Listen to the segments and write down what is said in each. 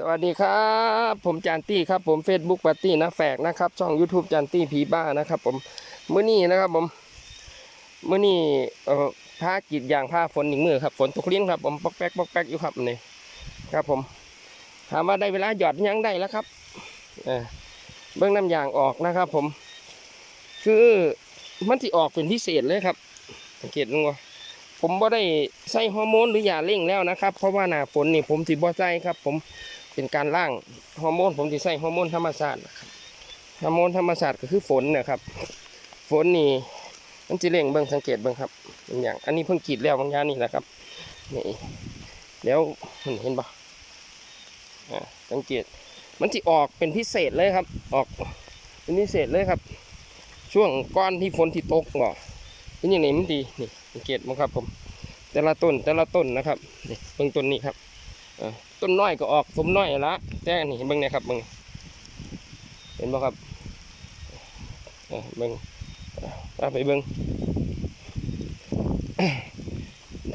สวัสดีครับ ผมจานตี้ครับผม Facebook ปาร์ตี้นะแฝกนะครับ ช่อง YouTube จานตี้ผีบ้านะครับ ผมเมื้อนี้นะครับผมเมื้อนี้เอ่อผ้ากีดยางผ้าฝนหนึ่งมือครับฝนตกลิ้นครับผมปอกแป๊กปอกแป๊กอยู่ครับนี่ครับผมถามว่าได้เวลาหยอดยังได้แล้วครับเออเบื้องน้ำยางออกนะครับ ผม คือมันที่ออกเป็นพิเศษเลยครับสังเกตดูว่าผมบ่ได้ใส่ฮอร์โมนหรือยาเร่งแล้วนะครับ เพราะว่าหน้าฝนนี่ผมสิบ่ใส่ครับ ผม เป็นการล่างฮอร์โมนผมที่ใส่ฮอร์โมนธรรมชาตินะครับฮอร์โมนธรรมชาติก็คือฝนนะครับ ฝนนี่มันจะเร่งเบิ่งสังเกตเบิ่งครับเป็นอย่างอันนี้เพิ่งกรีดแล้วบางอยางนี่แหละครับนี่เดี๋ยวเห็นปะอ่าสังเกตมันจะออกเป็นพิเศษเลยครับ ออกเป็นพิเศษเลยครับ ช่วงก้อนที่ฝนที่ตกก็เป็นอย่างนี้มันดีนี่สังเกตมั้งครับผม แต่ละต้นแต่ละต้นนะครับนี่เบิ่งต้นนี้ครับ ต้นน้อยก็ออกสมน้อยละแต่นี่เบิ่งนะครับเบิ่งเห็นบ่ครับอ่าเบิ่งอ่าไปเบิ่ง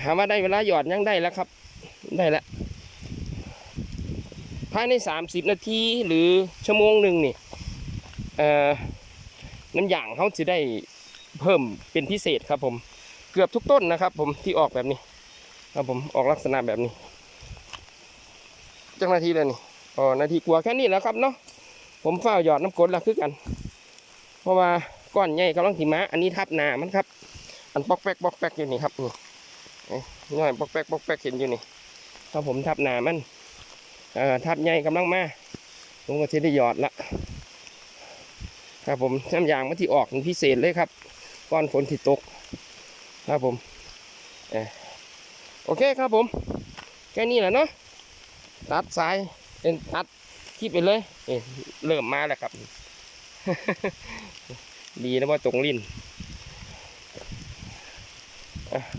ถามว่าได้เวลาหยอดยังได้แล้วครับ ได้แล้วภายใน 30 นาทีหรือชั่วโมงหนึ่งนี่อ่อน้ำยางเขาจะได้เพิ่มเป็นพิเศษครับผม เกือบทุกต้นนะครับผมที่ออกแบบนี้ ครับผมออกลักษณะแบบนี้ จังนาทีเลยนี่อ๋อนาทีกว่าแค่นี้แล้วครับเนาะผมเฝ้าหยอดน้ำกรดแล้วคือกัน เพราะว่าก้อนใหญ่กำลังถิมะอันนี้ทับหนามันครับ อันปอกแป๊กปอกแป๊กอยู่นี่ครับนี่เอ้ยน้อยปอกแป๊กปอกแป๊กเห็นอยู่นี่ถ้าผมทับหนามันเอ่อทับใหญ่กำลังมาผมก็จะได้หยอดละครับผมน้ำยางมันที่ออกเป็นพิเศษเลยครับก้อนฝนที่ตกครับผมโอเคครับผม แค่นี้แหละเนาะ ตัดซ้ายเป็นตัดคลิปไปเลยเอเริ่มมาแล้วครับ ดีนะว่าตรงลิ้น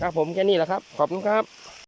ครับผมแค่นี้แหละครับ ขอบคุณครับ